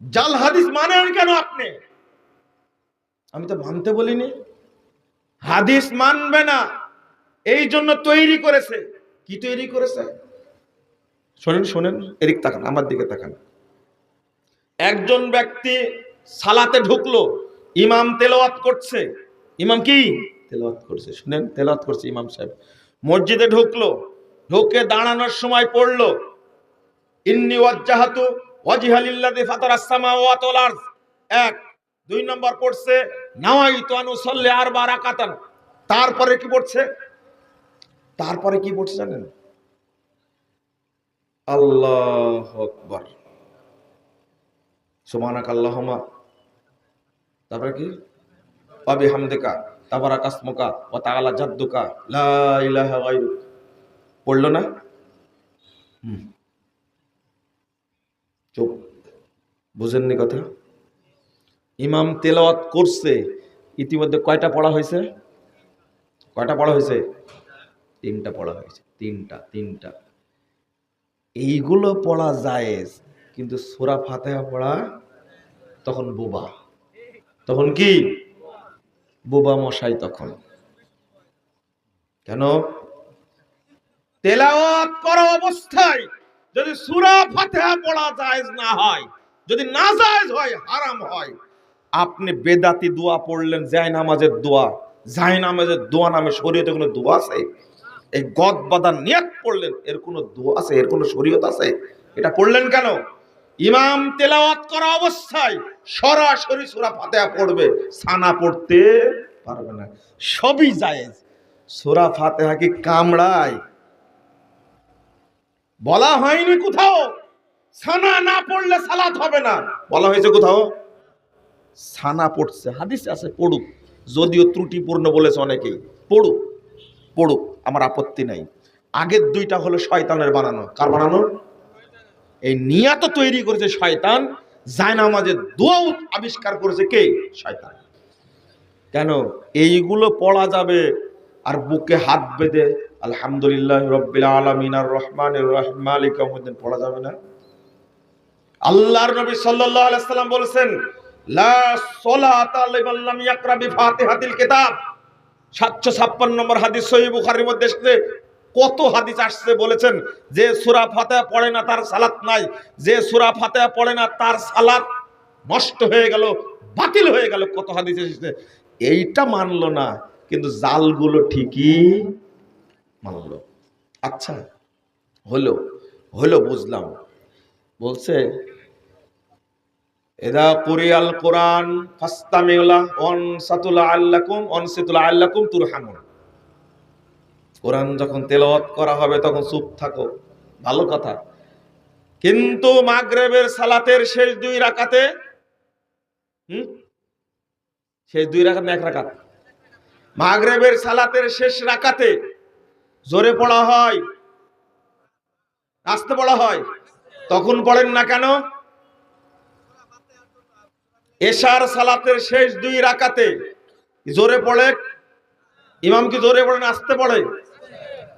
জাল হাদিস মানেন কেন আপনি? আমি তো মানতে বলিনি। হাদিস মানবে না এই জন্য তৈরি করেছে। কি তৈরি করেছে? শোনেন শোনেন এদিক তাকান আমার দিকে তাকান। একজন ব্যক্তি সালাতে ঢুকলো ইমাম তেলাওয়াত করছে। ইমাম কি? তেলাওয়াত করছে শুনেন তেলাওয়াত করছে ইমাম সাহেব। মসজিদে ঢুকলো ঢুকে দাঁড়ানোর সময় পড়ল ইন্নি ওয়াজ্জাহাতু ওয়াজহালিল্লাযী ফাতারাস সামাওয়াতি ওয়াল আরদ। এক, দুই নম্বর পড়ছে, নাওয়াইতু আন উসাল্লি আরবা রাকাতান। তারপরে কি পড়ছে? তারপরে কি পড়ছে জানেন? আল্লাহু আকবার। সুবহানাক আল্লাহুম্মা তারপরে কি? পাবি হামদিকা তাবারাক আসমুকা, ওয়া তাআলা জাদ্দুকা, লা ইলাহা গায়রুক। পড়ল না? হুম। চুপ বুঝেননি কথা? ইমাম তেলাওয়াত করছে, ইতিমধ্যে কয়টা পড়া হয়েছে? কয়টা পড়া হয়েছে? তিনটা পড়া হয়েছে, তিনটা তিনটা। এইগুলো পড়া জায়েজ, কিন্তু সোরা ফাতেহা পড়া তখন বোবা। তখন কি? বোবা মশাই তখন। কেন? তেলাওয়াত করা অবস্থায় যদি সূরা ফাতিহা পড়া জায়েজ না হয়, যদি না জায়েজ হয়, হারাম হয়। আপনি বেদাতি দোয়া পড়লেন জায় নামাজের দোয়া। জায় নামাজের দোয়া নামে শরীয়তে কোনো দোয়া আছে? এই গদ বাদা নিয়ত পড়লেন, এর কোনো দোয়া আছে? এর কোনো শরীয়ত আছে? এটা পড়লেন কেন? ইমাম তেলাওয়াত করা অবস্থায় সরাসরি সূরা ফাতিহা পড়বে সানা পড়তে পারবে না। সবই জায়েজ। সূরা ফাতিহা কি কামড়ায়? বলা হয়নি কোথাও। সানা না পড়লে সালাত হবে না। বলা হয়েছে কোথাও? সানা পড়ছে, হাদিস আছে, পড়ুক। যদিও ত্রুটিপূর্ণ বলেছে অনেকেই। পড়ুক পড়ুক, আমার আপত্তি নাই। আগের দুইটা হলো শয়তানের বানানো। কার বানানো? এই নিয়াত তৈরি করেছে শয়তান যায় জায়নামাজের দোয়াও আবিষ্কার করেছে কে? শয়তান। কেন? এইগুলো পড়া যাবে আর বুকে হাত বেঁধে আলহামদুলিল্লাহ রব্বিল আলামিন আর রহমানির রহিম, মালিক ইয়াউমিদ্দিন, পড়া যাবে না? আল্লাহর নবী সাল্লাম বলেছেন, লা সলাতা লিমান লাম ইয়াকরা বিফাতিহাতিল কিতাব। 756 নম্বর হাদিস কত হাদিস আসছে বলেছেন, যে সূরা পড়ে না তার সালাত নাই, যে সূরা ফাতিহা পড়ে না তার সালাত নষ্ট হয়ে গেল, বাতিল হয়ে গেল। কত হাদিস এসেছে। এইটা মানলো না। কিন্তু জালগুলো ঠিকই মানলো আচ্ছা হলো হলো বুঝলাম। বলছে, এদা কুরিয়াল কোরআন ফাস্তামিউলা অনসাতুলা আল্লাকুম অনসিতুলা আল্লাকুম তুরহামুন। কোরআন যখন তেলাওয়াত করা হবে, তখন চুপ থাকো, ভালো কথা। কিন্তু মাগরেবের সালাতের শেষ দুই রাকাতে, হুম? শেষ দুই রাকাত না এক রাকাত? মাগরেবের সালাতের শেষ রাকাতে জোরে পড়া হয় আস্তে পড়া হয়। তখন পড়েন না কেন? এশার সালাতের শেষ দুই রাকাতে জোরে পড়ে? ইমাম কি জোরে পড়েন আস্তে পড়ে?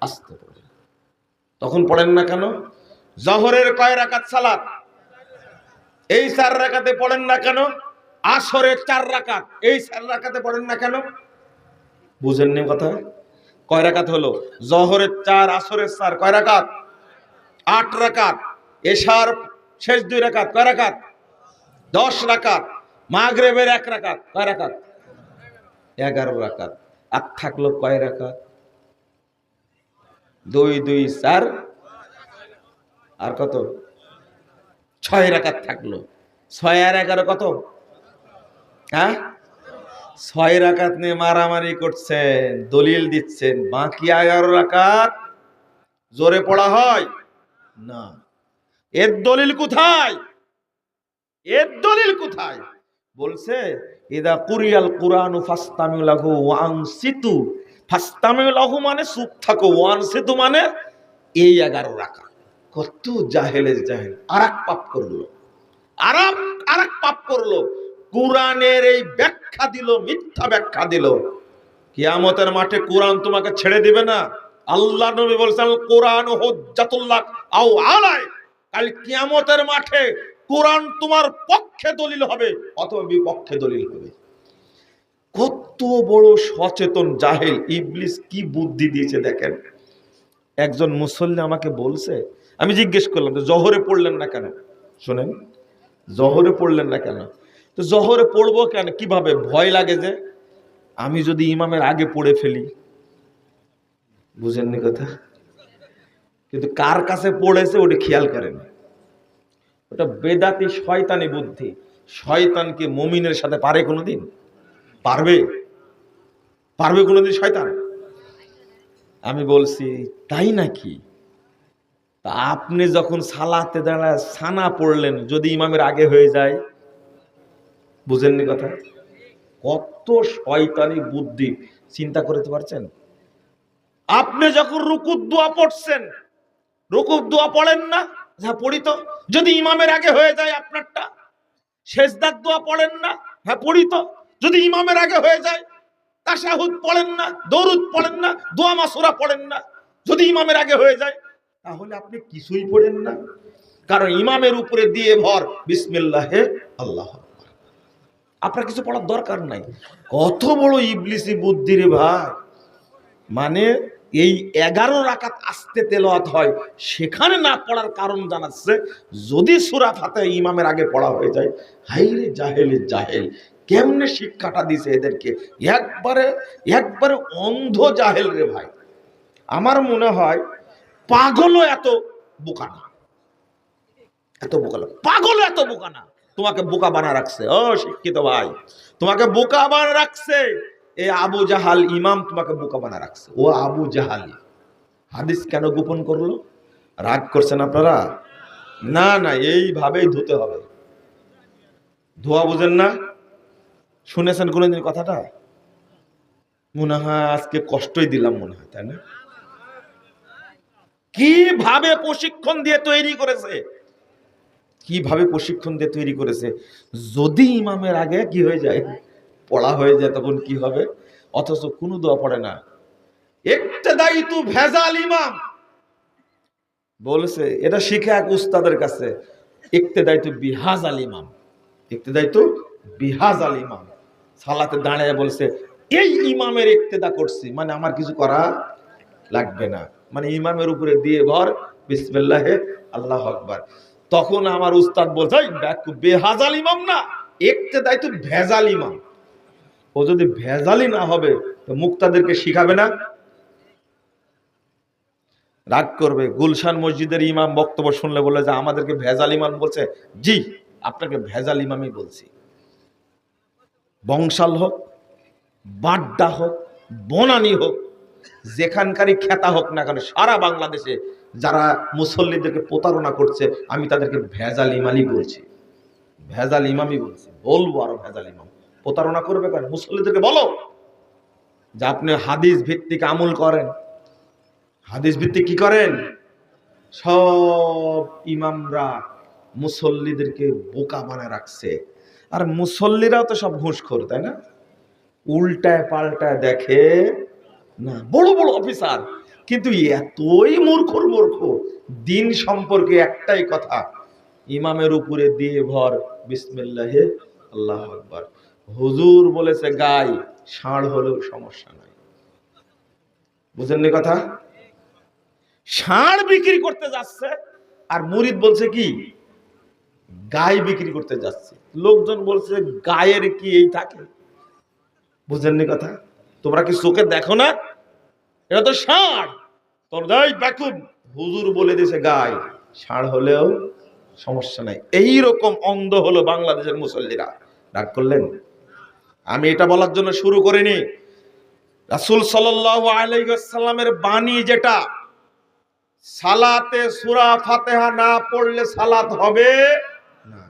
আস্তে পড়ে। তখন পড়েন না কেন? জহরের কয় রাকাত সালাত? এই চার রাকাতে পড়েন না কেন? আসরের চার রাকাত। এই চার রাকাতে পড়েন না কেন? বুঝেননি কথা? কয় রাকাত হলো? জহরের চার, আসরের চার, কয় রাকাত? আট রাকাত। এশার শেষ দুই রাকাত, কয় রাকাত? দশ রাকাত। মাগরেবের এক রাকাত, কয় রাকাত? এগারো রাকাত। আর থাকল কয় রাকাত? দুই দুই, চার। আর কত? ছয় রাকাত থাকল। ছয় আর এগারো কত? হ্যাঁ? ছয় রাকাত নিয়ে মারামারি করছেন, দলিল দিচ্ছেন। বাকি এগারো রাকাত জোরে পড়া হয়? না। এর দলিল কোথায়? এর দলিল কোথায়? বলছে, ইদা কুরিয়াল কুরআনু ফাস্তামিউ লাহু ওয়ানসিতু ফাস্তামি লাহু মানে চুপ থাকো ওয়ান সিতু মানে এই এগারো রাখা কত জাহেলের জাহেল, আরাক পাপ করল। আরাক আরাক পাপ করল। কোরআনের এই ব্যাখ্যা দিল, মিথ্যা ব্যাখ্যা দিল। কিয়ামতের মাঠে কোরআন তোমাকে ছেড়ে দিবে না। আল্লাহ নবী বলছেন কোরআন হুজ্জাতুল্লাহ আও আলায় কাল কিয়ামতের মাঠে কোরআন তোমার পক্ষে দলিল হবে, অথবা বিপক্ষে দলিল হবে। কত বড় সচেতন জাহেল, ইবলিস কি বুদ্ধি দিয়েছে দেখেন। একজন মুসল্লি আমাকে বলছে, আমি জিজ্ঞেস করলাম যে, জহরে পড়লেন না কেন? শোনেন, জহরে পড়লেন না কেন? তো জহরে পড়ব কেন? কীভাবে? ভয় লাগে যে আমি যদি ইমামের আগে পড়ে ফেলি। বুঝেননি কথা? কিন্তু কার কাছে পড়েছে ওটা খেয়াল করেন। ওটা বেদাতি শয়তানি বুদ্ধি। শয়তানকে মমিনের সাথে পারে কোনোদিন? পারবে? পারবে কোনোদিন শয়তান? আমি বলছি, তাই নাকি? তা আপনি যখন সালাতে দাঁড়ায় সানা পড়লেন, যদি ইমামের আগে হয়ে যায় বুঝেননি কথা? কত শয়তানি বুদ্ধি। চিন্তা করতে পারছেন? আপনি যখন রুকুর দোয়া পড়ছেন, রুকুর দোয়া পড়েন না? হ্যাঁ পড়ি তো। যদি ইমামের আগে হয়ে যায় আপনারটা শেষদার দোয়া পড়েন না? হ্যাঁ পড়ি তো। যদি ইমামের আগে হয়ে যায়, তাশাহুদ পড়েন না, দরুদ পড়েন না, দোয়া মাসুরা পড়েন না, যদি ইমামের আগে হয়ে যায়, তাহলে আপনি কিছুই পড়েন না। কারণ ইমামের উপরে দিয়ে ভর বিসমিল্লাহে আল্লাহ। আপনার কিছু পড়ার দরকার নাই। কত বড় ইবলিসি বুদ্ধি রে ভাই। মানে এই এগারো রাকাত আস্তে তেলাওয়াত হয়, সেখানে না পড়ার কারণ জানাচ্ছে, যদি সুরা ফাতে ইমামের আগে পড়া হয়ে যায়, হাইরে জাহেলে জাহেল, কেমনে শিক্ষাটা দিছে এদেরকে? একবারে একবারে অন্ধ জাহেল রে ভাই। আমার মনে হয় পাগলও এত বোকা না। এত বোকা না, পাগলও এত বোকা না। তোমাকে বোকা বানা রাখছে। ও শিক্ষিত ভাই, তোমাকে বোকা বানা রাখছে। এ আবু জাহাল ইমাম তোমাকে বোকা বানা রাখছে। ও আবু জাহালি, হাদিস কেন গোপন করল? রাগ করছেন আপনারা? না না, এইভাবেই ধুতে হবে। ধোয়া বুঝেন না? শুনেছেন কোনোদিন কথাটা? মনে হয় আজকে কষ্টই দিলাম মনে হয়, তাই না? কীভাবে প্রশিক্ষণ দিয়ে তৈরি করেছে? কীভাবে প্রশিক্ষণ দিয়ে তৈরি করেছে? যদি ইমামের আগে কি হয়ে যায়, পড়া হয়ে যায়, তখন কি হবে? অথচ কোনো দোয়া পড়ে না। একটা দায়িত্ব ভেজাল ইমাম। বলেছে, এটা শিখে এক উস্তাদের কাছে একতে দায়িত্ব বিহাজ আল ইমাম। একতে দায়িত্ব বিহাজ আল ইমাম। সালাতে দাঁড়িয়ে বলছে, এই ইমামের একতেদা করছি। মানে আমার কিছু করা লাগবে না। মানে ইমামের উপরে দিয়ে ভর। বিসমিল্লাহে আল্লাহ আকবার। তখন আমার উস্তাদ বলছে, "এই বেহাজাল ইমাম না? একতে দায়িত্ব ভেজাল ইমাম। ও যদি ভেজালি না হবে, তো মুক্তাদেরকে শিখাবে না? রাগ করবে। গুলশান মসজিদের ইমাম বক্তব্য শুনলে বলে যে, আমাদেরকে ভেজাল ইমাম বলছে? জি, আপনাকে ভেজাল ইমামই বলছি। বংশাল হোক, বাড্ডা হোক, বনানি হোক যেখানকারই খ্যাতা হোক না কেন, সারা বাংলাদেশে যারা মুসল্লিদেরকে প্রতারণা করছে, আমি তাদেরকে ভেজাল ইমামই বলছি। ভেজাল ইমামই বলছি, বলব আরও ভেজাল ইমাম। প্রতারণা করবে কেন মুসল্লিদেরকে বলো। যে আপনি হাদিস ভিত্তিক আমল করেন। হাদিস ভিত্তিক কি করেন? সব ইমামরা মুসল্লিদেরকে বোকা বানায় রাখছে। আর মুসল্লিরাও তো সব ঘুষখোর তাই না? উল্টায় পাল্টায় দেখে না, বড় বড় অফিসার। কিন্তু এতই মূর্খর মূর্খ, দিন সম্পর্কে একটাই কথা, ইমামের উপরে দিয়ে ভর, বিসমিল্লাহে আল্লাহ আকবার। হুজুর বলেছে, গাই, ষাঁড় হলেও সমস্যা নাই। বুঝেননি কথা? ষাঁড় বিক্রি করতে যাচ্ছে, আর মুরিদ বলছে কি, গাই বিক্রি করতে যাচ্ছে। লোকজন বলছে, গায়ের কি এই থাকে? বুঝেননি কথা? তোমরা কি চোখে দেখো না? এটা তো ষাঁড়। তোর যাই ব্যাকুব। হুজুর বলে দিয়েছে গায়ে ষাঁড় হলেও সমস্যা নাই। এই রকম অন্ধ হলো বাংলাদেশের মুসল্লিরা। রাগ করলেন? আমি এটা বলার জন্য শুরু করিনি। রাসুল সাল্লাল্লাহু আলাইহি ওয়াসাল্লামের বাণী যেটা, সালাতে সূরা ফাতিহা না পড়লে সালাত হবে না।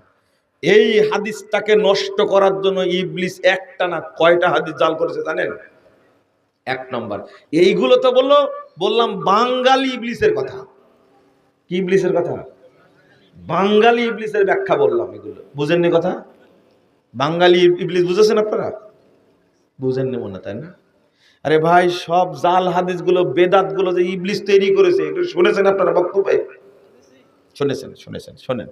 এই হাদিসটাকে নষ্ট করার জন্য ইবলিস একটা না কয়টা হাদিস জাল করেছে জানেন? এক নম্বর। এইগুলো তো বলল, বললাম বাঙালি ইবলিসের কথা। কি ইবলিসের কথা? বাঙালি ইবলিসের ব্যাখ্যা বললাম এগুলো। বুঝেননি কথা? বাঙালি ইবলিস বুঝেছেন আপনারা? বুঝেননি মনে তাই না? আরে ভাই, সব জাল হাদিসগুলো বেদাতগুলো যে ইবলিস তৈরি করেছে এগুলো শুনেছেন আপনারা বক্তব্যে? শুনেছেন শুনেছেন, শোনেন।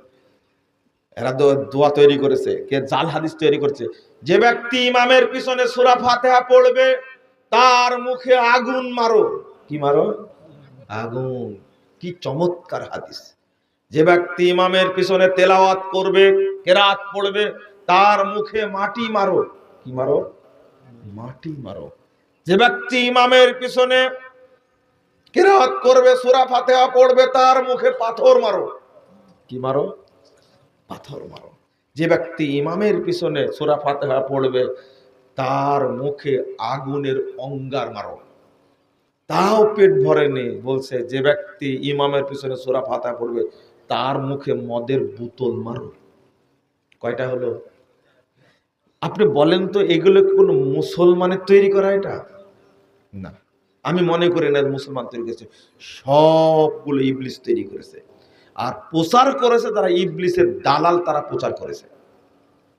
এরা দোয়া তৈরি করেছে, কে জাল হাদিস তৈরি করছে। যে ব্যক্তি ইমামের পিছনে সুরা ফাতেহা পড়বে তার মুখে আগুন মারো। কি মারো? আগুন। কি চমৎকার হাদিস। যে ব্যক্তি ইমামের পিছনে তেলাওয়াত করবে, কেরাত পড়বে, তার মুখে মাটি মারো। কি মারো? মাটি মারো। যে ব্যক্তি ইমামের পিছনে কেরাত করবে, সুরা ফাতিহা পড়বে, তার মুখে পাথর মারো। কি মারো? পাথর মারো। যে ব্যক্তি ইমামের পিছনে সুরা ফাতিহা পড়বে তার মুখে আগুনের অঙ্গার মারো। তাও পেট ভরেনি, বলছে, যে ব্যক্তি ইমামের পিছনে সোরা ফাতিহা পড়বে, তার মুখে মদের বোতল মারো। কয়টা হলো? আপনি বলেন তো, এগুলো কোনো মুসলমানের তৈরি করা এটা? না। আমি মনে করি না মুসলমান তৈরি করেছে। সবগুলো ইবলিস তৈরি করেছে। আর প্রচার করেছে তারা, ইবলিসের দালাল তারা প্রচার করেছে।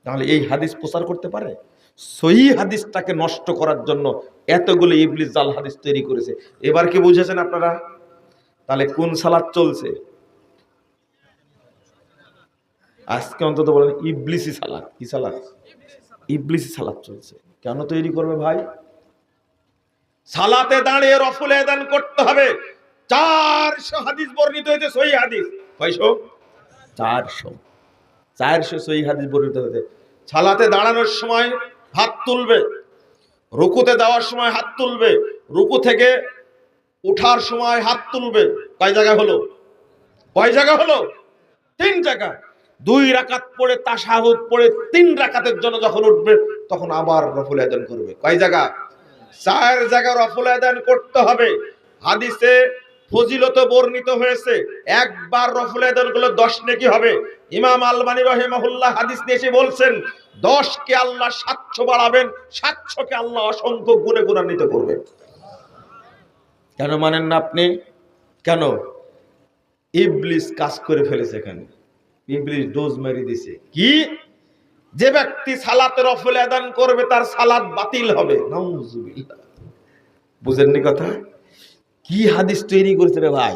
তাহলে এই হাদিস প্রচার করতে পারে? সহি হাদিসটাকে নষ্ট করার জন্য এতগুলো ইবলিস জাল হাদিস তৈরি করেছে। এবার কি বুঝেছেন আপনারা? তাহলে কোন সালাদ চলছে? আজকে অন্তত বলেন ইবলিসি সালাদ। কি সালাদ? ইবলিসি সালাদ চলছে। কেন তৈরি করবে ভাই? সালাতে দাঁড়িয়ে রফুল এদান করতে হবে। চারশো হাদিস বর্ণিত হয়েছে সহি হাদিস। কয়শো? চারশো। চারশো সহি হাদিস বর্ণিত হয়েছে। সালাতে দাঁড়ানোর সময় হাত তুলবে। রুকুতে যাওয়ার সময় হাত তুলবে। রুকু থেকে উঠার সময় হাত তুলবে। কয় জায়গা হলো? কয় জায়গা হলো? তিন জায়গা দুই রাকাত পড়ে তাশাহুদ পড়ে তিন রাকাতের জন্য যখন উঠবে, তখন আবার রফুল আদান করবে। কয় জায়গা চার জায়গা রফুল আদান করতে হবে। হাদিসে ফজিলত বর্ণিত হয়েছে। একবার রফুল করলে দশ নেকি হবে? ইমাম আলবানী রহিমাহুল্লাহ হাদিস নিয়ে এসে বলছেন, দশকে আল্লাহ সাতশো বাড়াবেন, সাতশোকে আল্লাহ অসংখ্য গুণে গুণান্বিত করবেন। কেন মানেন না আপনি? কেন? ইবলিস কাজ করে ফেলেছে এখানে। ইবলিস ডোজ মেরে দিছে। কি? যে ব্যক্তি সালাতে রফল আদান করবে, তার সালাত বাতিল হবে। বুঝেননি কথা? কি হাদিস তৈরি করেছে রে ভাই?